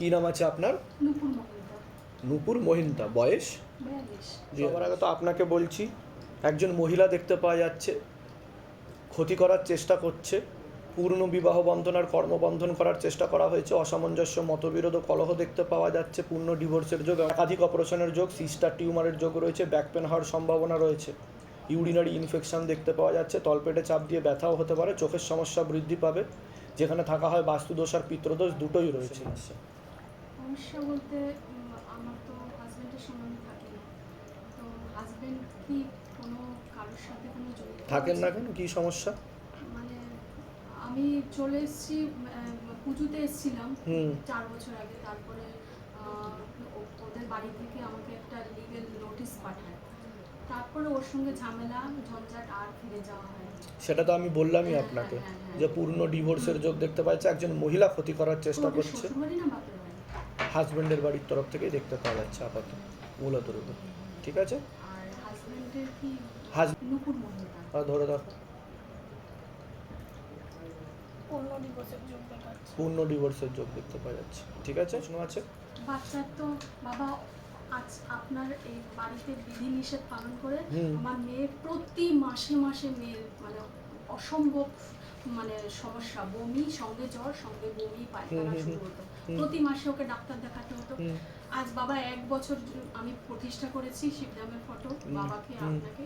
কি নাম আছে আপনার? নুপুর মহিন্তা বয়স? সবার আগে তো আপনাকে বলছি একজন মহিলা দেখতে পাওয়া যাচ্ছে ক্ষতি করার চেষ্টা করছে পূর্ণ বিবাহ বন্ধন আর কর্মবন্ধন করার চেষ্টা করা হয়েছে অসামঞ্জস্য মতবিরোধ ও কলহ দেখতে পাওয়া যাচ্ছে পূর্ণ ডিভোর্সের যোগ একাধিক অপারেশনের যোগ সিস্টার টিউমারের যোগ রয়েছে ব্যাক পেন হওয়ার সম্ভাবনা রয়েছে। ইউরিনারি ইনফেকশন দেখতে পাওয়া যাচ্ছে তলপেটে চাপ দিয়ে ব্যথাও হতে পারে চোখের সমস্যা বৃদ্ধি পাবে যেখানে থাকা হয় বাস্তুদোষ আর পিত্রদোষ দুটোই রয়েছে। সমস্যা বলতে আমার তো হাজবেন্ডের সঙ্গে থাকে না। তো হাজবেন্ড কি কোনো কারোর সাথে কোনো জড়িত থাকেন না কেন কি সমস্যা? মানে আমি চলে এসেছি পুজোতে এসেছিলাম চার বছর আগে। তারপরে ওদের বাড়ি থেকে আমাকে একটা লিগেল নোটিশ পাঠায়। তারপরে ওর সঙ্গে ঝামেলা ঝঞ্ঝাট আর ফিরে যাওয়া হয় সেটা তো আমি বললামই হ্যাঁ, আপনাকে। হ্যাঁ, হ্যাঁ, যে পূর্ণ ডিভোর্সের যোগ দেখতে পাচ্ছে একজন মহিলা ক্ষতি করার চেষ্টা করছে। না হাজবেন্ডের বাড়ির তরফ থেকেই দেখতে পাওয়া যাচ্ছে আপাতত মূলত রূপে। ঠিক আছে? ধরে দেখো পূর্ণ ডিভোর্সের যোগ দেখতে পাওয়া যাচ্ছে। ঠিক আছে? আছে? বাচ্চার তো বাবা আজ আপনার এই বাড়িতে বিধি নিষেধ পালন করে। আমার মেয়ে প্রতি মাসে মাসে মেয়ের মানে অসম্ভব মানে সমস্যা বমি সঙ্গে জ্বর সঙ্গে বমি পায়খানা শুরু হতো। প্রতি মাসে ওকে ডাক্তার দেখাতে হতো। আজ বাবা এক বছর আমি প্রতিষ্ঠা করেছি শিবধামের ফটো বাবাকে আপনাকে।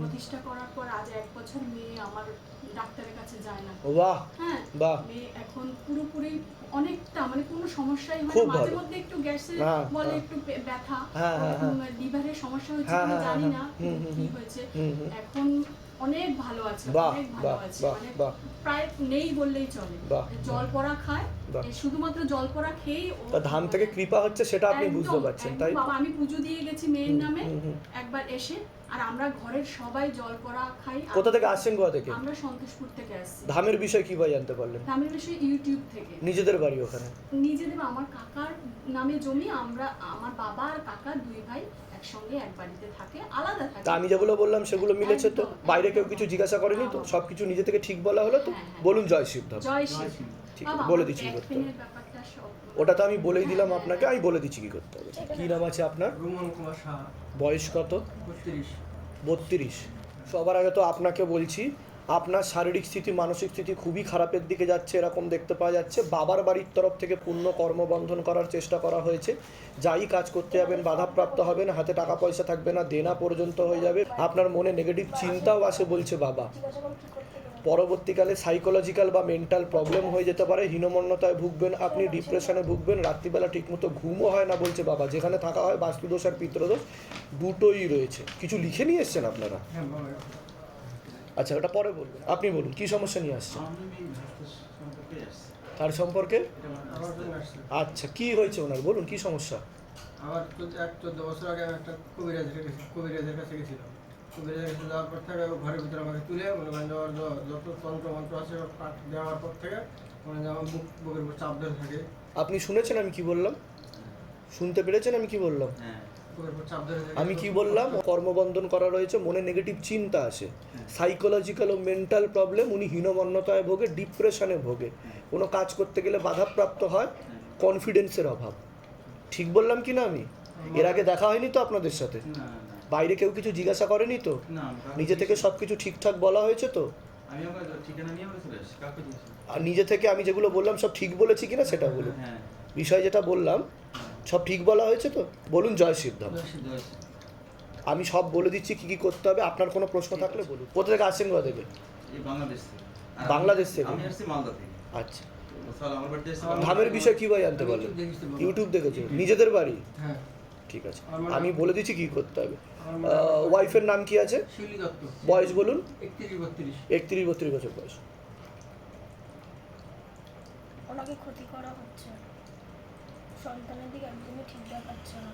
প্রতিষ্ঠা করার পর আজ এক বছর মেয়ে আমার ডাক্তারের কাছে যায় না। বাহ! হ্যাঁ মেয়ে এখন পুরোপুরি অনেকটা মানে কোনো সমস্যাই হয় না। মাঝে মধ্যে একটু গ্যাসের হ্যাঁ, বলে হ্যাঁ। একটু ব্যথা হ্যাঁ, হ্যাঁ। লিভারের সমস্যা হয়েছে হ্যাঁ, হ্যাঁ, জানি না কি হয়েছে। এখন অনেক ভালো আছে অনেক ভালো আছে মানে। প্রায় নেই বললেই চলে জল পড়া খায় শুধুমাত্র জল পড়া খেয়েই ধাম থেকে কৃপা হচ্ছে সেটা আপনি বুঝতে পারছেন তাই? বাবা আমি পুজো দিয়ে গেছি মেয়ের নামে। একবার এসে আর আমরা ঘরের সবাই জল পড়া খাই কোথা থেকে আসছেন কোথা থেকে? আমরা সন্তোষপুর থেকে আসছি। ধামের বিষয় কীভাবে জানতে পারলেন? গ্রামের বিষয়ে ইউটিউব থেকে। নিজেদের বাড়ি ওখানে? নিজেদের আমার কাকার নামে জমি আমরা আমার বাবা আর কাকা দুই ভাই একসঙ্গে এক বাড়িতে থাকে আলাদা থাকে। তা আমি যেগুলো বললাম সেগুলো মিলেছে তো? বাইরে কেউ কিছু জিজ্ঞাসা করেনি তো? হ্যাঁ। সবকিছু নিজে থেকে ঠিক বলা হলো তো? হ্যাঁ, হ্যাঁ। বলুন জয় শিব ধাম জয় শিব। বলে দিচ্ছি কি ওটা তো আমি বলেই দিলাম আপনাকে আমি বলে দিচ্ছি কি করতে হবে। কি নাম আছে আপনার? রুমন কুমার সাহা। বয়স কত? বত্রিশ। বত্রিশ। সবার আগে তো আপনাকে বলছি আপনার শারীরিক স্থিতি মানসিক স্থিতি খুবই খারাপের দিকে যাচ্ছে এরকম দেখতে পাওয়া যাচ্ছে। বাবার বাড়ির তরফ থেকে পূর্ণ কর্মবন্ধন করার চেষ্টা করা হয়েছে। যাই কাজ করতে যাবেন বাধাপ্রাপ্ত হবেন হাতে টাকা পয়সা থাকবে না দেনা পর্যন্ত হয়ে যাবে। আপনার মনে নেগেটিভ চিন্তাও আসে বলছে বাবা। পরবর্তীকালে সাইকোলজিক্যাল বা মেন্টাল প্রবলেম হয়ে যেতে পারে হীনমন্যতায় ভুগবেন আপনি ডিপ্রেশনে ভুগবেন রাত্রিবেলা ঠিকমতো ঘুমও হয় না বলছে বাবা। যেখানে থাকা হয় বাস্তুদোষ আর পিত্রদোষ দুটোই রয়েছে। কিছু লিখে নিয়ে এসছেন আপনারা? হ্যাঁ আচ্ছা ওটা পরে বলবেন। আপনি বলুন কি সমস্যা নিয়ে আসছেন? তার সম্পর্কে? আচ্ছা কি হয়েছে ওনার? বলুন কি সমস্যা? আমার এক চোদ্দ বছর আগে একটা কবিরাজের কাছে কবিরাজের কাছে গেছিলাম। কাছে যাওয়ার পর থেকে ঘরের ভিতরে আমাকে তুলে মনে করেন যে ওর য- যত তন্ত্র মন্ত্র আছে পাঠ দেওয়ার পর থেকে মনে হয় আমার বুক বুকের উপর চাপ ধরে থাকে। আপনি শুনেছেন আমি কি বললাম? শুনতে পেরেছেন আমি কি বললাম? হ্যাঁ। বুকের উপর চাপ ধরে থাকে। আমি কি বললাম? কর্মবন্ধন করা রয়েছে মনে নেগেটিভ চিন্তা আছে। সাইকোলজিক্যাল ও মেন্টাল প্রবলেম উনি হীনমন্যতায় ভোগে ডিপ্রেশনে ভোগে। কোনো কাজ করতে গেলে বাধাপ্রাপ্ত হয় কনফিডেন্সের অভাব। ঠিক বললাম কি না আমি এর আগে দেখা হয়নি তো আপনাদের সাথে? বাইরে কেউ কিছু জিজ্ঞাসা করেনি তো? নিজে থেকে সব কিছু ঠিকঠাক বলা হয়েছে তো। আর নিজে থেকে আমি যেগুলো বললাম সব ঠিক বলেছি কিনা সেটা বলুন। হ্যাঁ। বিষয় যেটা বললাম সব ঠিক বলা হয়েছে তো? বলুন জয় দশ আমি সব বলে দিচ্ছি কি কি করতে হবে আপনার কোনো প্রশ্ন থাকলে বলুন। কোথা থেকে আসছেন কোথা থেকে? বাংলাদেশ থেকে। আর বাংলাদেশ থেকে? আমি আসছি মালদা থেকে। আচ্ছা। ধামের বিষয় কীভাবে জানতে পারলেন ইউটিউব দেখেছি দেখেছ? নিজেদের বাড়ি? হ্যাঁ। ঠিক আছে। আমি বলে দিচ্ছি কি করতে হবে। ওয়াইফের নাম কি আছে? বয়স বলুন। একত্রিশ বত্রিশ। একত্রিশ বত্রিশ বছর বয়স। ওনাকে ক্ষতি করা হচ্ছে। সন্তানের দিকে একদমই ঠিক দেখাচ্ছে না।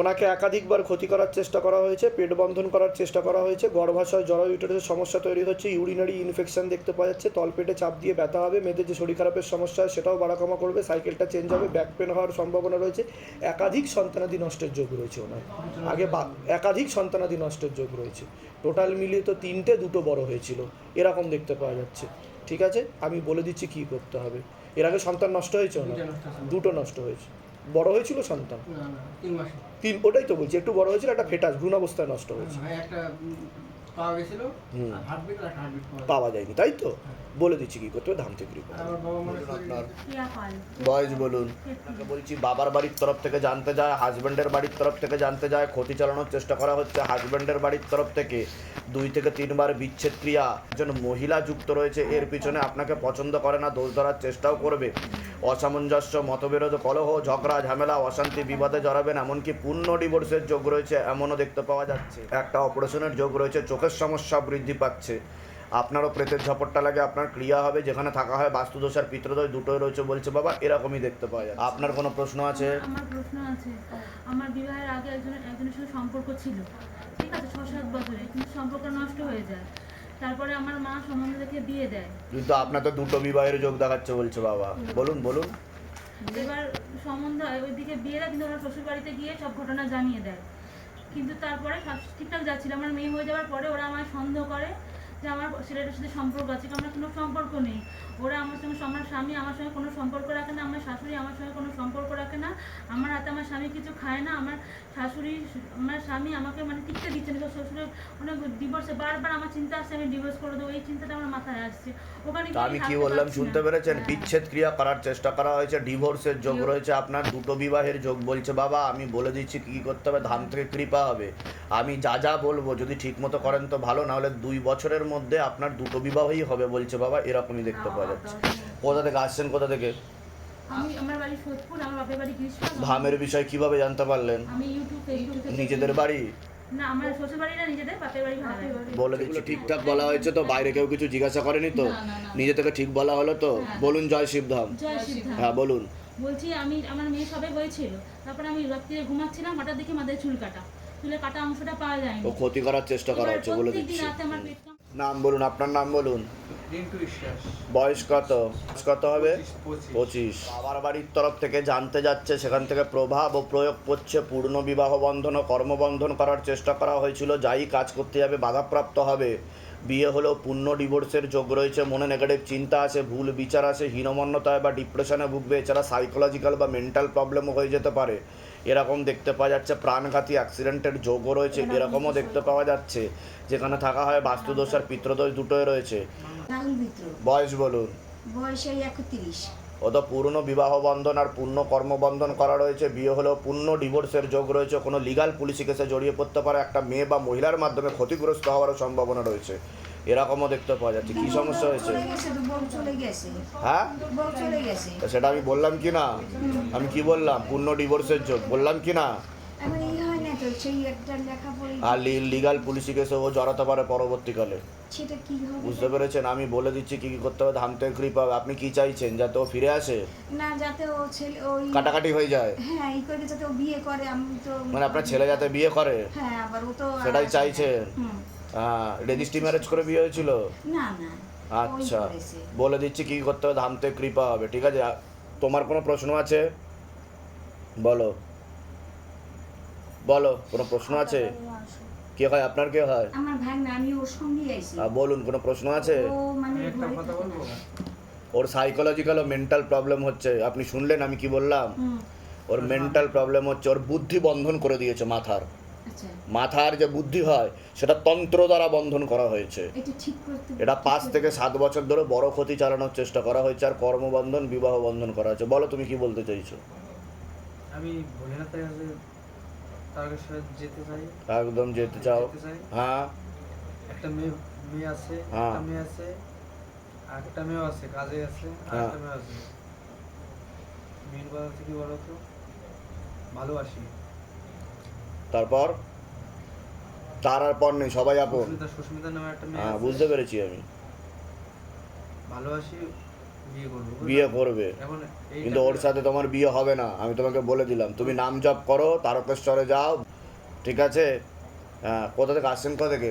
ওনাকে একাধিকবার ক্ষতি করার চেষ্টা করা হয়েছে, পেট বন্ধন করার চেষ্টা করা হয়েছে, গর্ভাশয় জরায়ুটের সমস্যা তৈরি হচ্ছে, ইউরিনারি ইনফেকশন দেখতে পাওয়া যাচ্ছে, তলপেটে চাপ দিয়ে ব্যথা হবে, মেয়েদের যে শরীর খারাপের সমস্যা হয় সেটাও বাড়াকমা করবে, সাইকেলটা চেঞ্জ হবে, ব্যাক পেন হওয়ার সম্ভাবনা রয়েছে, একাধিক সন্তানাদি নষ্টের যোগ রয়েছে ওনার। আগে একাধিক সন্তানাদি নষ্টের যোগ রয়েছে। টোটাল মিলিয়ে তো তিনটে, দুটো বড় হয়েছিল, এরকম দেখতে পাওয়া যাচ্ছে। ঠিক আছে? আমি বলে দিচ্ছি কী করতে হবে। এর আগে সন্তান নষ্ট হয়েছে ওনার? দুটো নষ্ট হয়েছে। বড় হয়েছিল সন্তান? না না তিন ওটাই তো বলছি একটু বড় হয়েছিল একটা ফেটাস ভ্রূণ অবস্থায় নষ্ট হয়েছে ভাই একটা উম, পাওয়া যায়নি তাই তো? বলে দিচ্ছি কি করতে হবে? ধাম থেকে আপনার বয়স বলুন। বলছি বাবার বাড়ির তরফ থেকে জানতে যায় হাজব্যান্ডের বাড়ির তরফ থেকে জানতে যায় ক্ষতি চালানোর চেষ্টা করা হচ্ছে। হাজব্যান্ডের বাড়ির তরফ থেকে দুই থেকে তিনবার বিচ্ছেদ ক্রিয়া। একজন মহিলা যুক্ত রয়েছে এর পিছনে আপনাকে পছন্দ করে না দোষ ধরার চেষ্টাও করবে। অসামঞ্জস্য, মতবিরোধ, কলহ, ঝগড়া, ঝামেলা, অশান্তি, বিবাদে জড়াবেন, এমনকি পূর্ণ ডিভোর্সের যোগ রয়েছে, এমনও দেখতে পাওয়া যাচ্ছে। একটা অপারেশনের যোগ রয়েছে, চোখের সমস্যা বৃদ্ধি পাচ্ছে। আপনারও প্রেতের ঝপটটা লাগে, আপনার ক্রিয়া হবে, যেখানে থাকা হয় বাস্তুদোষ আর পিতৃদোষ দুটোই রয়েছে বলছে বাবা, এরকমই দেখতে পাওয়া যায় আপনার কোনো প্রশ্ন আছে? আমার প্রশ্ন আছে, আমার বিবাহের আগে একজনের একজনের সাথে সম্পর্ক ছিল। ঠিক আছে, ছ সাত বছরে কিন্তু সম্পর্ক নষ্ট হয়ে যায়। তারপরে আমার মা সম্বন্ধ দেখে বিয়ে দেয়। কিন্তু আপনার তো দুটো বিবাহের যোগ দেখাচ্ছে বলছে বাবা। বলুন বলুন। এবার সম্বন্ধ হয় ওইদিকে বিয়ে দেয় কিন্তু আমার শ্বশুর বাড়িতে গিয়ে সব ঘটনা জানিয়ে দেয়। কিন্তু তারপরে সব ঠিকঠাক যাচ্ছিল আমার মেয়ে হয়ে যাওয়ার পরে ওরা আমায় সন্দেহ করে যে আমার ছেলেটার সাথে সম্পর্ক আছে আমার কোনো সম্পর্ক নেই। ওরা আমার সঙ্গে আমার স্বামী আমার সঙ্গে কোনো সম্পর্ক রাখে না আমার শাশুড়ি আমার সঙ্গে কোনো সম্পর্ক রাখে না। আমার হাতে আমার স্বামী কিছু খায় না আমার শাশুড়ি আমার স্বামী আমাকে মানে টিকতে দিচ্ছে না। শ্বশুরের অনেক ডিভোর্সে বারবার আমার চিন্তা আসছে আমি ডিভোর্স করে দেবো এই চিন্তাটা আমার মাথায় আসছে। ওখানে আমি কি বললাম শুনতে পেরেছেন? হ্যাঁ। বিচ্ছেদ ক্রিয়া করার চেষ্টা করা হয়েছে ডিভোর্সের যোগ রয়েছে আপনার দুটো বিবাহের যোগ বলছে। বাবা আমি বলে দিচ্ছি কি করতে হবে ধাম থেকে কৃপা হবে। আমি যা যা বলব যদি ঠিক মতো করেন তো ভালো না হলে দুই বছরের মধ্যে আপনার দুটো বিবাহই হবে বলছে বাবা এরকমই দেখতে পাওয়া যাচ্ছে। কোথা থেকে আসছেন কোথা থেকে? ধামের বিষয় কীভাবে জানতে পারলেন? নিজেদের বাড়ি। বলে দিচ্ছি ঠিকঠাক বলা হয়েছে তো বাইরে কেউ কিছু জিজ্ঞাসা করেনি তো? নিজে থেকে ঠিক বলা হলো তো? বলুন জয় শিবধাম। হ্যাঁ বলুন। বলছি আমি আমার মেয়ে সবে হয়েছিল। তারপরে আমি রাত্রিরে ঘুমাচ্ছিলাম হঠাৎ দেখি মাথায় চুল কাটা। চুলে কাটা অংশটা পাওয়া যায়নি। ও ক্ষতি করার চেষ্টা করা হচ্ছে বলে দিচ্ছি। রাতে আমার পেট কাম- নাম বলুন আপনার নাম বলুন। বয়স কত? বয়স কত হবে? পঁচিশ বাবার বাড়ির তরফ থেকে জানতে যাচ্ছে সেখান থেকে প্রভাব ও প্রয়োগ করছে পূর্ণ বিবাহ বন্ধন ও কর্মবন্ধন করার চেষ্টা করা হয়েছিল যাই কাজ করতে যাবে বাধাপ্রাপ্ত হবে। বিয়ে হলেও পূর্ণ ডিভোর্সের যোগ রয়েছে মনে নেগেটিভ চিন্তা আছে ভুল বিচার আছে হীনমন্যতায় বা ডিপ্রেশনে ভুগবে এছাড়া সাইকোলজিক্যাল বা মেন্টাল প্রবলেমও হয়ে যেতে পারে। এরকম দেখতে পাওয়া যাচ্ছে প্রাণঘাতী অ্যাক্সিডেন্টের যোগও রয়েছে এরকমও দেখতে পাওয়া যাচ্ছে যেখানে থাকা হয় বাস্তুদোষ আর পিতৃদোষ দুটোই রয়েছে। বয়স বলুন। বয়স এই একত্রিশ। ও তো পূর্ণ বিবাহ বন্ধন আর পূর্ণ কর্মবন্ধন করা রয়েছে বিয়ে হলেও পূর্ণ ডিভোর্সের যোগ রয়েছে কোনো লিগাল পুলিশি কেসে জড়িয়ে পড়তে পারে একটা মেয়ে বা মহিলার মাধ্যমে ক্ষতিগ্রস্ত হওয়ারও সম্ভাবনা রয়েছে। এরকমও দেখতে পাওয়া যাচ্ছে। কি সমস্যা হয়েছে? হ্যাঁ? সেটা আমি বললাম কি না? আমি কি বললাম? পূর্ণ ডিভোর্সের যোগ বললাম কি না? আর লিগাল পুলিশি কেসে ও জড়াতে পারে পরবর্তীকালে। বুঝতে পেরেছেন? আমি বলে দিচ্ছি কি কি করতে হবে? ধাম থেকে কৃপা। আপনি কি চাইছেন? যাতে ও ফিরে আসে? না যাতে ও ছেলে ওই কাটাকাটি হয়ে যায়? হ্যাঁ এই করে যাতে ও বিয়ে করে আমি তো মানে আপনার ছেলে যাতে বিয়ে করে? হ্যাঁ আবার ও তো সেটাই চাইছেন হ্যাঁ রেজিস্ট্রি ম্যারেজ করে বিয়ে হয়েছিল? না না। আচ্ছা বলে দিচ্ছি কি করতে হবে ধাম থেকে কৃপা হবে ঠিক আছে? তোমার কোনো প্রশ্ন আছে? বলো। বলো কোনো প্রশ্ন আছে? কে হয় আপনার কে হয়? আমার ভাই আমি ওর সঙ্গে আইছি। বলুন কোনো প্রশ্ন আছে? মানে আমি একটা কথা বলব? ওর সাইকোলজিক্যাল ও মেন্টাল প্রবলেম হচ্ছে আপনি শুনলেন আমি কি বললাম? ওর মেন্টাল প্রবলেম হচ্ছে ওর বুদ্ধি বন্ধন করে দিয়েছে মাথার। মাথার যে বুদ্ধি হয় সেটা তন্ত্র দ্বারা বন্ধন করা হয়েছে। এটা ঠিক করতে এটা পাঁচ থেকে সাত বছর ধরে বড় ক্ষতি চালানোর চেষ্টা করা হয়েছে আর কর্মবন্ধন বিবাহ বন্ধন করা হয়েছে। বলো তুমি কি বলতে চাইছো? আমি যেতে চাই। একদম যেতে চাও। চাই। হ্যাঁ। একটা মেয়ে মেয়ে আছে হ্যাঁ। একটা মেয়ে আছে আর একটা মেয়েও আছে কাজে আছে আর হ্যাঁ। একটা মেয়ে আছে। মেন কথা কি বলতো? ভালোবাসি। তারপর তার আর পর নেই সবাই আপন। সুস্মিতা সুস্মিতা নামে একটা মেয়ে হ্যাঁ বুঝতে পেরেছি আমি। ভালোবাসি বিয়ে করব বুঝলে? বিয়ে করবে। কিন্তু ওর সাথে তোমার বিয়ে হবে না আমি তোমাকে বলে দিলাম। তুমি নাম জপ করো তারকেশ্বরে যাও ঠিক আছে? হ্যাঁ কোথা থেকে আসছেন কোথা থেকে?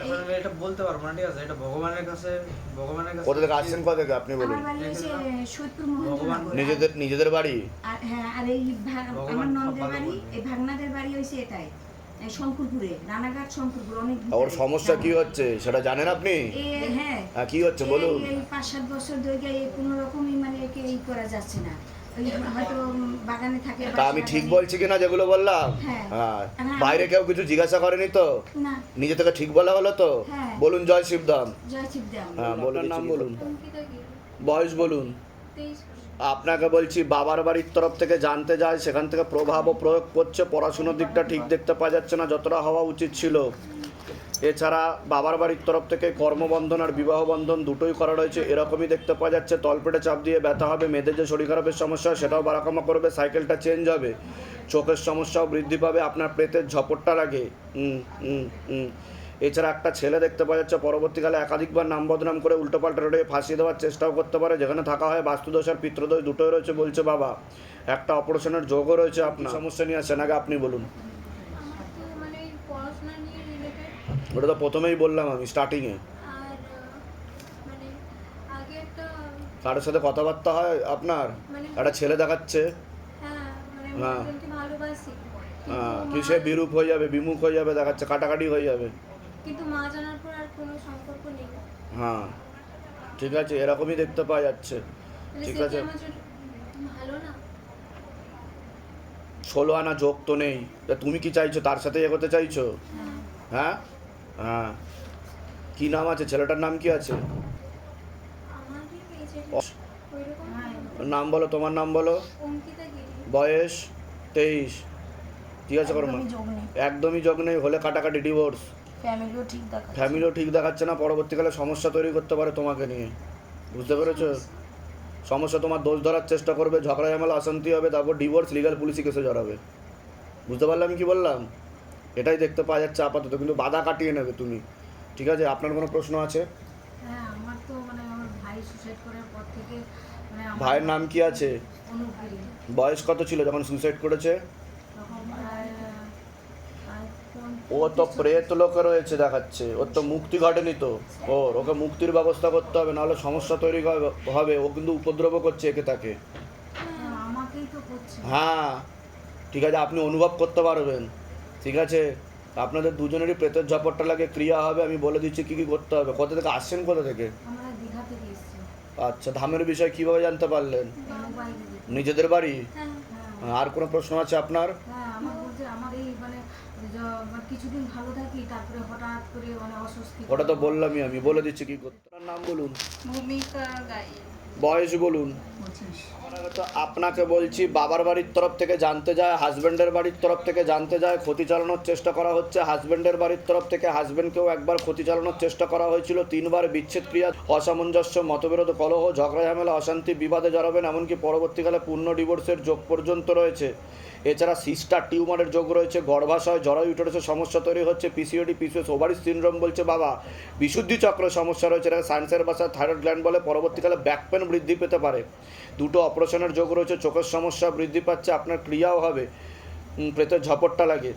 এখন আমি এটা বলতে পারব না ঠিক আছে? এটা ভগবানের কাছে ভগবানের কাছে কোথা থেকে আসছেন কোথা থেকে? আপনি বলুন। আমার বাড়ি হচ্ছে সৈয়দপুর ভগবান নিজেদের নিজেদের বাড়ি? আর হ্যাঁ আর এই আমার সব বাড়ি এই ভাগনাদের বাড়ি হয়েছে এটাই এই শঙ্করপুরে রানাঘাট শঙ্করপুর অনেক। ওর সমস্যা কি হচ্ছে? সেটা জানেন আপনি? হ্যাঁ। হ্যাঁ কি হচ্ছে? বলুন। পাঁচ সাত বছর ধরে এই কোনো রকমই মানে এই করা যাচ্ছে না। তা আমি ঠিক। বলছি কিনা যেগুলো বললাম? হ্যাঁ। হ্যাঁ। বাইরে কেউ কিছু জিজ্ঞাসা করেনি তো? নিজে থেকে ঠিক বলা হলো তো? হ্যাঁ। বলুন জয় শিবদাম। জয় শিবদাম। হ্যাঁ বলুন নাম বলুন। বয়স বলুন। আপনাকে বলছি বাবার বাড়ির তরফ থেকে জানতে যায় সেখান থেকে প্রভাবও প্রয়োগ করছে পড়াশুনোর দিকটা ঠিক দেখতে পাওয়া যাচ্ছে না যতটা হওয়া উচিত ছিল। এছাড়া বাবার বাড়ির তরফ থেকে কর্মবন্ধন আর বিবাহ বন্ধন দুটোই করা রয়েছে। এরকমই দেখতে পাওয়া যাচ্ছে, তলপেটে চাপ দিয়ে ব্যথা হবে, মেয়েদের যে শরীর খারাপের সমস্যা সেটাও বাড়াকামা করবে, সাইকেলটা চেঞ্জ হবে। চোখের সমস্যাও বৃদ্ধি পাবে, আপনার প্রেতের ঝপটটা লাগে এছাড়া একটা ছেলে দেখতে পাওয়া যাচ্ছে, পরবর্তীকালে একাধিকবার নাম বদনাম করে উল্টোপাল্টা রোডে ফাঁসিয়ে দেওয়ার চেষ্টাও করতে পারে, যেখানে থাকা হয় বাস্তুদোষ আর পিতৃদোষ দুটোই রয়েছে বলছে বাবা। একটা অপারেশনের যোগও রয়েছে আপনার। সমস্যা নিয়ে আসছেন? আগে আপনি বলুন। ওটা তো প্রথমেই বললাম আমি স্টার্টিংয়ে মানে কারোর সাথে কথাবার্তা হয় আপনার? মানে একটা ছেলে দেখাচ্ছে। হ্যাঁ মানে হ্যাঁ। হ্যাঁ, কি সে বিরূপ হয়ে যাবে বিমুখ হয়ে যাবে দেখাচ্ছে কাটাকাটি হয়ে যাবে। কিন্তু মা জানার পর আর কোনো সম্পর্ক নেই। হ্যাঁ ঠিক আছে এরকমই দেখতে পাওয়া যাচ্ছে। ঠিক আছে। ষোলো আনা যোগ তো নেই। তা তুমি কি চাইছো তার সাথে এগোতে চাইছো? হ্যাঁ? হ্যাঁ। কি নাম আছে? ছেলেটার নাম কি আছে? অস- নাম বলো তোমার নাম বলো। অঙ্কিতা বয়স তেইশ। ঠিক আছে করো একদমই যোগ নেই। একদমই যোগ নেই হলে কাটাকাটি ডিভোর্স ফ্যামিলিও ঠিক দেখাচ্ছে। ফ্যামিলিও ঠিক দেখাচ্ছে না পরবর্তীকালে সমস্যা তৈরি করতে পারে তোমাকে নিয়ে। বুঝতে পেরেছ? সমস্যা তোমার দোষ ধরার চেষ্টা করবে ঝগড়া ঝামেলা অশান্তি হবে তারপর ডিভোর্স লিগাল পুলিশি কেসে জড়াবে। বুঝতে পারলাম কি বললাম? এটাই দেখতে পাওয়া যাচ্ছে আপাতত কিন্তু বাধা কাটিয়ে নেবে তুমি। ঠিক আছে? আপনার কোনো প্রশ্ন আছে? হ্যাঁ আমার তো মানে আমার ভাই সুসাইড করার পর থেকে মানে ভাইয়ের নাম কি আছে? বয়স কত ছিল যখন সুইসাইড করেছে? ও তো প্রেত লোকে রয়েছে দেখাচ্ছে। ওর তো মুক্তি ঘটেনি তো। ওর ওকে মুক্তির ব্যবস্থা করতে হবে নাহলে সমস্যা তৈরি হবে- ও কিন্তু উপদ্রব করছে একে তাকে। হ্যাঁ, হ্যাঁ। ঠিক আছে আপনি অনুভব করতে পারবেন। ঠিক আছে? আপনাদের দুজনেরই প্রেতের ঝপটটা লাগে ক্রিয়া হবে আমি বলে দিচ্ছি কী কী করতে হবে। কোথা থেকে আসছেন কোথা থেকে? আচ্ছা ধামের বিষয় কীভাবে জানতে পারলেন? নিজেদের বাড়ি? হ্যাঁ হ্যাঁ। আর কোনো প্রশ্ন আছে আপনার? হ্যাঁ মানে মানে কিছুদিন ভালো থাকি তারপরে হঠাৎ করে মানে অস্বস্তি ওটা তো বললামই আমি বলে দিচ্ছি কী করতে নাম বলুন। ভূমিকা গাই বয়স বলুন। আপনাকে বলছি বাবার বাড়ির তরফ থেকে জানতে যায় হাজব্যান্ডের বাড়ির তরফ থেকে জানতে যায় ক্ষতি চালানোর চেষ্টা করা হচ্ছে। হাজব্যান্ডের বাড়ির তরফ থেকে হাজব্যান্ডকেও একবার ক্ষতি চালানোর চেষ্টা করা হয়েছিল। তিনবার বিচ্ছেদ ক্রিয়া অসামঞ্জস্য মতবিরোধ কলহ ঝগড়া ঝামেলা অশান্তি বিবাদে জড়াবেন এমনকি পরবর্তীকালে পূর্ণ ডিভোর্সের যোগ পর্যন্ত রয়েছে। এছাড়া সিস্টার টিউমারের যোগ রয়েছে গর্ভাশয় জরায়ু ইউটারাসের সমস্যা তৈরি হচ্ছে পিসিওডি পিসিওস ওভারি সিনড্রোম বলছে বাবা। বিশুদ্ধি চক্রের সমস্যা রয়েছে এটা সায়েন্সের ভাষা থাইরয়েড গ্ল্যান্ড বলে পরবর্তীকালে ব্যাক পেন বৃদ্ধি পেতে পারে। দুটো অপারেশনের যোগ রয়েছে চোখের সমস্যা বৃদ্ধি পাচ্ছে আপনার ক্রিয়াও হবে প্রেতের ঝপটটা লাগে।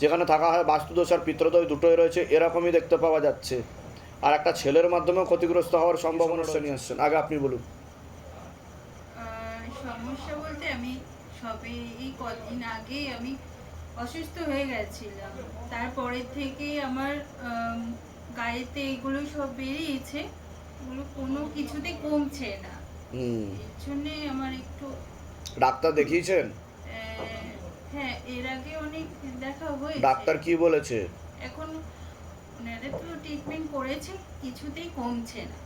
যেখানে থাকা হয় বাস্তুদোষ আর পিত্রদোষ দুটোই রয়েছে এরকমই দেখতে পাওয়া যাচ্ছে। আর একটা ছেলের মাধ্যমেও ক্ষতিগ্রস্ত হওয়ার সম্ভাবনা নিয়ে আসছেন আগে আপনি বলুন। সমস্যা বলতে আমি সবে এই কদিন আগে আমি অসুস্থ হয়ে গেছিলাম। তারপরে থেকে আমার গায়েতে এগুলো সব বেরিয়েছে। এগুলো কোনো কিছুতে কমছে না। এর জন্যে আমার একটু ডাক্তার দেখিয়েছেন? হ্যাঁ এর আগে অনেক দেখা হয়েছে। ডাক্তার কি বলেছে? এখন ওনারা তো ট্রিটমেন্ট করেছে কিছুতেই কমছে না।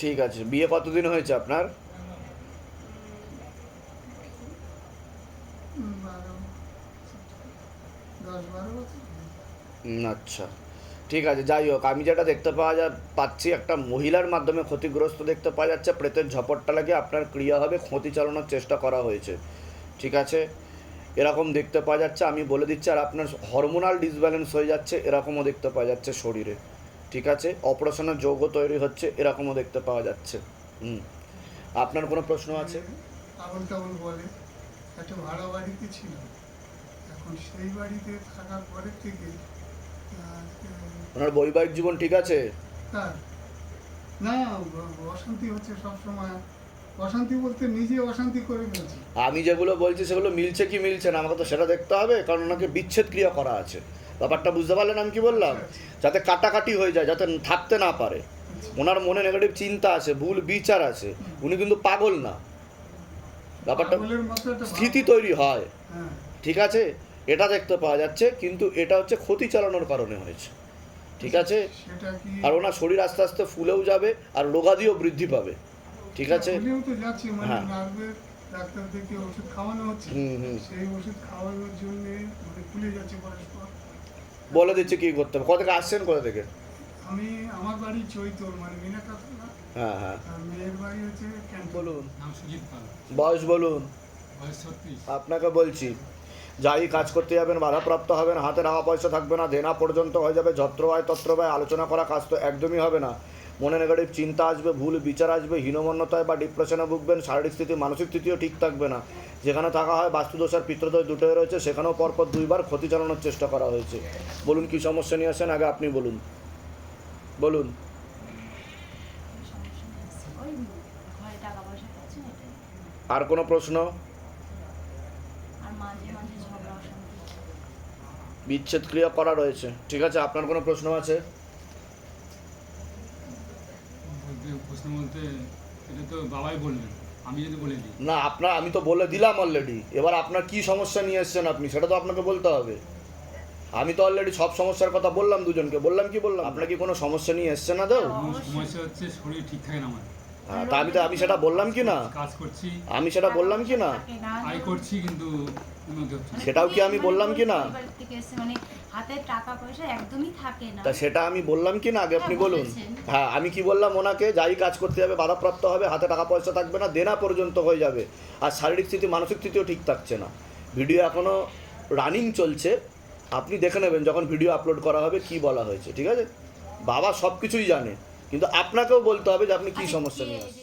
ঠিক আছে বিয়ে কতদিন হয়েছে আপনার বারো দশ বারো বছর হুম, আচ্ছা। ঠিক আছে, যাই হোক, আমি যেটা দেখতে পাওয়া যা, পাচ্ছি, একটা মহিলার মাধ্যমে ক্ষতিগ্রস্ত দেখতে পাওয়া যাচ্ছে। প্রেতের ঝপটটা লাগে আপনার ক্রিয়া হবে, ক্ষতি চালানোর চেষ্টা করা হয়েছে। ঠিক আছে? এরকম দেখতে পাওয়া যাচ্ছে, আমি বলে দিচ্ছি, আর আপনার হরমোনাল ডিসব্যালেন্স হয়ে যাচ্ছে, এরকমও দেখতে পাওয়া যাচ্ছে শরীরে। ঠিক আছে? অপারেশনের যোগ্য তৈরি হচ্ছে, এরকমও দেখতে পাওয়া যাচ্ছে। হুম। আপনার কোনো প্রশ্ন আছে? বলে। একটা ভাড়া বাড়িতে ছিল। এখন সেই বাড়িতে থাকার পরের থেকে আহ, ওনার বৈবাহিক জীবন ঠিক আছে? না অশান্তি হচ্ছে সবসময়। অশান্তি বলতে নিজে অশান্তি করে ফেলছে। আমি যেগুলো বলছি সেগুলো মিলছে কি মিলছে না আমাকে তো সেটা দেখতে হবে কারণ ওনাকে বিচ্ছেদ ক্রিয়া করা আছে। ব্যাপারটা বুঝতে পারলেন আমি কি বললাম? যাতে কাটাকাটি হয়ে যায় যাতে থাকতে না পারে। ওনার মনে নেগেটিভ চিন্তা আছে ভুল বিচার আছে। উনি কিন্তু পাগল না। ব্যাপারটা স্থিতি তৈরি হয়। হ্যাঁ। ঠিক আছে? এটা দেখতে পাওয়া যাচ্ছে কিন্তু এটা হচ্ছে ক্ষতি চালানোর কারণে হয়েছে। ঠিক আছে? আর ওনার শরীর আস্তে আস্তে ফুলেও যাবে আর রোগাদিও বৃদ্ধি পাবে। ঠিক আছে? মানে হ্যাঁ। ডাক্তার থেকে ওষুধ খাওয়ানো হচ্ছে। হুম, হুম। সেই ওষুধ খাওয়ানোর জন্য মানে ফুলে যাচ্ছে পরস্পর। বলে দিচ্ছে কি করতে হবে? কোথা থেকে আসছেন কোথা থেকে? আমি আমার বাড়ি চৈতর মানে মিনাকাত হ্যাঁ হ্যাঁ। আর মেয়ের বাড়ি হচ্ছে বলুন। নাম বয়স বলুন। আপনাকে বলছি যাই কাজ করতে যাবেন বাধাপ্রাপ্ত হবেন হাতে টাকা পয়সা থাকবে না দেনা পর্যন্ত হয়ে যাবে যত্রবায় তত্রবায় আলোচনা করা কাজ তো একদমই হবে না। মনে নেগেটিভ চিন্তা আসবে ভুল বিচার আসবে হীনমন্যতায় বা ডিপ্রেশনে ভুগবেন শারীরিক স্থিতি মানসিক স্থিতিও ঠিক থাকবে না। যেখানে থাকা হয় বাস্তুদোষ আর পিত্রদোষ দুটোই রয়েছে সেখানেও পরপর দুইবার ক্ষতি চালানোর চেষ্টা করা হয়েছে। বলুন কি সমস্যা নিয়ে আসেন আগে আপনি বলুন। বলুন ওই ঘরে টাকা পয়সা পাচ্ছে না এটাই আর কোনো প্রশ্ন? বিচ্ছেদ ক্রিয়া করা রয়েছে। ঠিক আছে আপনার কোনো প্রশ্ন আছে? প্রশ্ন বলতে এটা তো বাবাই বললেন আমি যদি বলে দিই। না আপনার আমি তো বলে দিলাম অলরেডি এবার আপনার কি সমস্যা নিয়ে এসেছেন আপনি সেটা তো আপনাকে বলতে হবে। আমি তো অলরেডি সব সমস্যার কথা বললাম দুজনকে বললাম কি বললাম? আপনার কি কোনো সমস্যা নিয়ে এসছে না তো? সমস্যা হচ্ছে শরীর ঠিক থাকে না আমার। হ্যাঁ, তা আমি তো আমি সেটা বললাম কি না? কাজ করছি। আমি সেটা বললাম কি না? আয় করছি কিন্তু। সেটাও কি আমি বললাম কি না? মানে হাতে টাকা পয়সা একদমই থাকে না। তা সেটা আমি বললাম কি না? আগে আপনি হ্যাঁ, বলুন। হ্যাঁ আমি কি বললাম? ওনাকে যাই কাজ করতে যাবে বাধাপ্রাপ্ত হবে হাতে টাকা পয়সা থাকবে না দেনা পর্যন্ত হয়ে যাবে। আর শারীরিক স্থিতি মানসিক স্থিতিও ঠিক থাকছে না। ভিডিও এখনও রানিং চলছে। আপনি দেখে নেবেন যখন ভিডিও আপলোড করা হবে কি বলা হয়েছে ঠিক আছে? বাবা সব কিছুই জানে। কিন্তু আপনাকেও বলতে হবে যে আপনি কি আচ্ছা, সমস্যা নিয়ে আসছেন